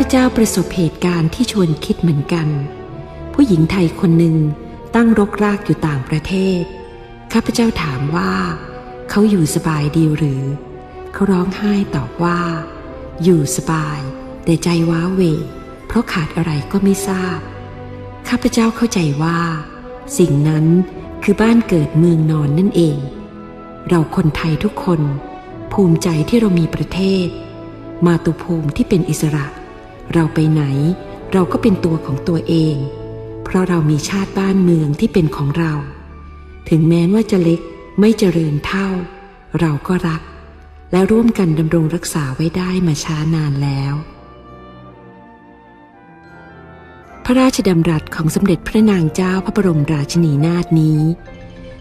พเจ้าประสบเหตุการณ์ที่ชวนคิดเหมือนกัน ผู้หญิงไทยคนหนึ่งตั้งรกรากอยู่ต่างประเทศ ข้าพเจ้าถามว่า เขาอยู่สบายดีหรือ เขาร้องไห้ตอบว่า อยู่สบาย แต่ใจว้าเว เพราะขาดอะไรก็ไม่ทราบ ข้าพเจ้าเข้าใจว่า สิ่งนั้นคือบ้านเกิดเมืองนอนนั่นเอง เราคนไทยทุกคน ภูมิใจที่เรามีประเทศ มาตุภูมิที่เป็นอิสระ เราไปไหน เราก็เป็นตัวของตัวเอง เพราะเรามีชาติบ้านเมืองที่เป็นของเรา ถึงแม้ว่าจะเล็กไม่เจริญเท่า เราก็รัก และร่วมกันดำรงรักษาไว้ได้มาช้านานแล้ว พระราชดำรัสของสมเด็จพระนางเจ้าพระบรมราชินีนาถนี้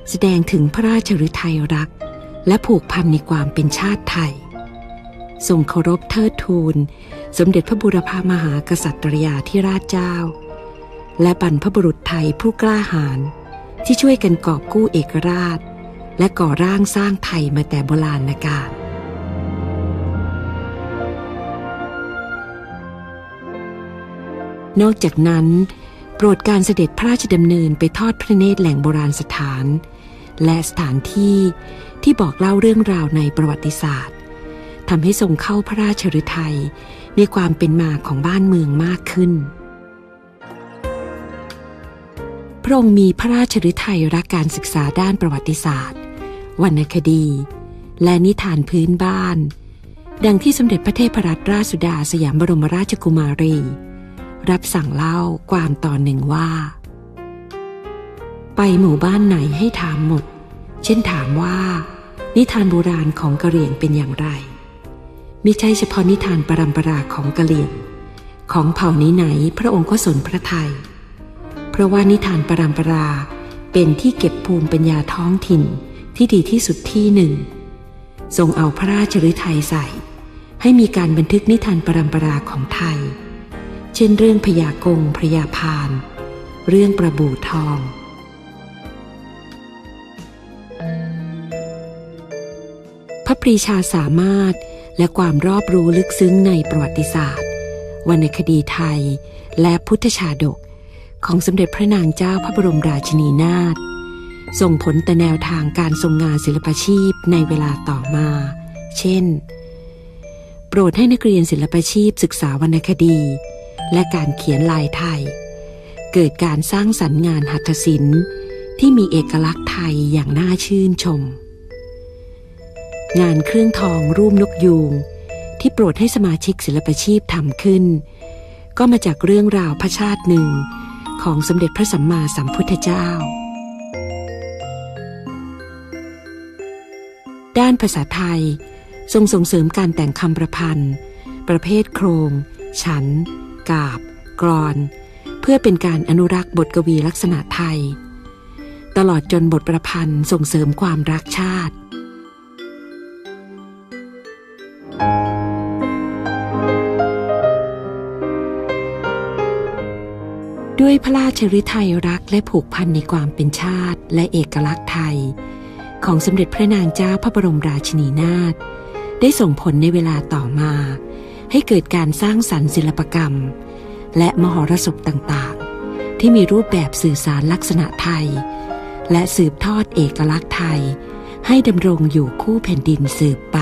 แสดงถึงพระราชฤทัยรัก และผูกพันในความเป็นชาติไทย ทรงเคารพเทิดทูน สมเด็จพระบุรพามหากษัตริยาธิราชเจ้า และบรรพบุรุษไทยผู้กล้าหาญที่ช่วยกันกอบกู้เอกราช และก่อร่างสร้างไทยมาแต่โบราณกาลนอกจากนั้น โปรดการเสด็จพระราชดำเนินไปทอดพระเนตรแหล่งโบราณสถาน และสถานที่ที่บอกเล่าเรื่องราวในประวัติศาสตร์ ทำให้ทรงเข้าพระราชฤทัยในความเป็นมาของบ้านเมืองมากขึ้น พระองค์มีพระราชฤทัยรักการศึกษาด้านประวัติศาสตร์ วรรณคดี และนิทานพื้นบ้าน ดังที่สมเด็จพระเทพรัตนราชสุดาสยามบรมราชกุมารี รับสั่งเล่าความตอนหนึ่งว่า ไปหมู่บ้านไหนให้ถามหมด เช่นถามว่านิทานโบราณของกะเหรี่ยงเป็นอย่างไร มิใช่เฉพาะนิทานปรำปราของกะเหรี่ยง ของเผ่านี้ไหนพระองค์ก็สนพระไทยเพราะว่านิทานปรำปราเป็นที่เก็บภูมิปัญญาท้องถิ่นที่ดีที่สุดที่หนึ่ง ทรงเอาพระราชฤทัยใส่ ให้มีการบันทึกนิทานปรำปราของไทย เช่นเรื่องพญากงพระยาพาน เรื่องประบูทองพระปรีชาสามารถ และความรอบรู้ลึกซึ้งในประวัติศาสตร์ วรรณคดีไทย และพุทธชาดก ของสมเด็จพระนางเจ้าพระบรมราชินีนาถส่งผลแต่แนวทางการทรงงานศิลปชีพในเวลาต่อมา เช่น โปรดให้นักเรียนศิลปชีพศึกษาวรรณคดี และการเขียนลายไทย เกิดการสร้างสรรค์งานหัตถศิลป์ที่มีเอกลักษณ์ไทยอย่างน่าชื่นชม งานเครื่องทองรูปนกยูงที่โปรดให้สมาชิกศิลปชีพทำขึ้น ก็มาจากเรื่องราวพระชาติหนึ่ง ของสมเด็จพระสัมมาสัมพุทธเจ้า ด้านภาษาไทย ทรงส่งเสริมการแต่งคำประพันธ์ ประเภทโครง ฉัน กาบ กรอน เพื่อเป็นการอนุรักษ์บทกวีลักษณะไทย ตลอดจนบทประพันธ์ส่งเสริมความรักชาติ ด้วยพระราชฤทัยรักและผูกพันในความเป็นชาติและเอกลักษณ์ไทย ของสมเด็จพระนางเจ้าพระบรมราชินีนาถได้ส่งผลในเวลาต่อมา ให้เกิดการสร้างสรรค์ศิลปกรรม และมหรสพต่างๆ ที่มีรูปแบบสื่อสารลักษณะไทย และสืบทอดเอกลักษณ์ไทย ให้ดำรงอยู่คู่แผ่นดินสืบไป